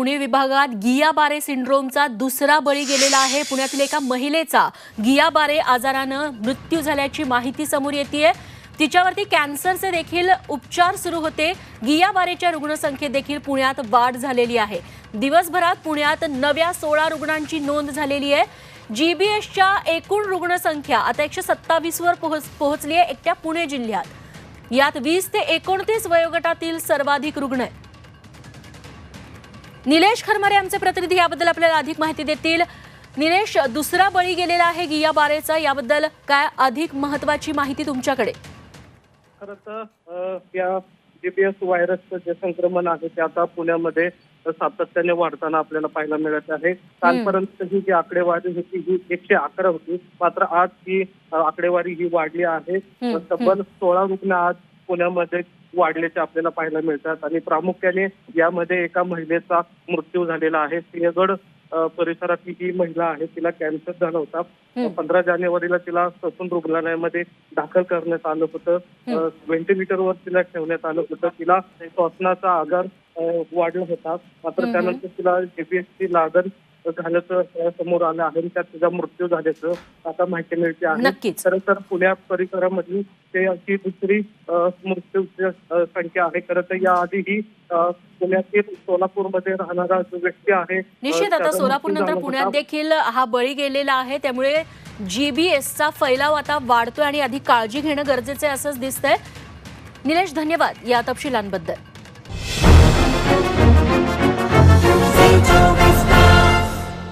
पुणे विभागात गियाबारे सिंड्रोमचा दुसरा बळी गेलेला आहे. पुण्यातील एका महिलेचा गियाबारे आजारानं मृत्यू झाल्याची माहिती समोर येते तिच्यावरती कॅन्सरचे देखील उपचार सुरू होते. गियाबारेच्या रुग्णसंख्येत देखील पुण्यात वाढ झालेली आहे. दिवसभरात पुण्यात नव्या सोळा रुग्णांची नोंद झालेली आहे. जी बी एसच्या एकूण रुग्णसंख्या आता एकशे सत्तावीसवर पोहोच पोहोचली आहे एकट्या पुणे जिल्ह्यात. यात वीस ते एकोणतीस वयोगटातील सर्वाधिक रुग्ण आहेत. निलेश खरमारे आमचे प्रतिनिधी याबद्दल आपल्याला अधिक माहिती देतील. निलेश दुसरा बळी गेलेला आहे गिया बारेचा. याबद्दल काय अधिक महत्वाची माहिती तुमच्याकडे? या जीपीएस व्हायरसचं जे संक्रमण आहे ते आता पुण्यामध्ये सातत्याने वाढताना आपल्याला पाहायला मिळत आहे. कालपर्यंत ही जी आकडेवारी होती ही एकशे अकरा होती. मात्र आज ही आकडेवारी ही वाढली आहे. तब्बल सोळा रुग्ण आज पुण्यामध्ये वाढल्याचे आपल्याला पाहायला मिळतात. आणि प्रामुख्याने यामध्ये एका महिलेचा मृत्यू झालेला आहे. सिंहगड परिसरातली ही महिला आहे. तिला कॅन्सर झाला होता. पंधरा जानेवारीला तिला ससून रुग्णालयामध्ये दाखल करण्यात आलं होतं. व्हेंटिलेटरवर तिला ठेवण्यात आलं होतं. तिला श्वासनाचा आजार वाढला होता. मात्र. त्यानंतर तिला जीपीएसची लागण झाल्याचं समोर आलं आहे आणि त्यात तिचा मृत्यू झाल्याचं आता माहिती मिळते आहे. खरं तर पुण्या परिसरामधली ते अशी दुसरी मृत्यूची संख्या आहे खरं तर याआधीही पुण्यातील सोलापूरमध्ये राहणारा जो व्यक्ती आहे निश्चित आता सोलापूर नंतर पुण्यात. देखील हा बळी गेलेला आहे त्यामुळे जीबीएसचा फैलाव आता वाढतोय आणि अधिक काळजी घेणं गरजेचं आहे असंच दिसतंय निलेश धन्यवाद या तपशिलांबद्दल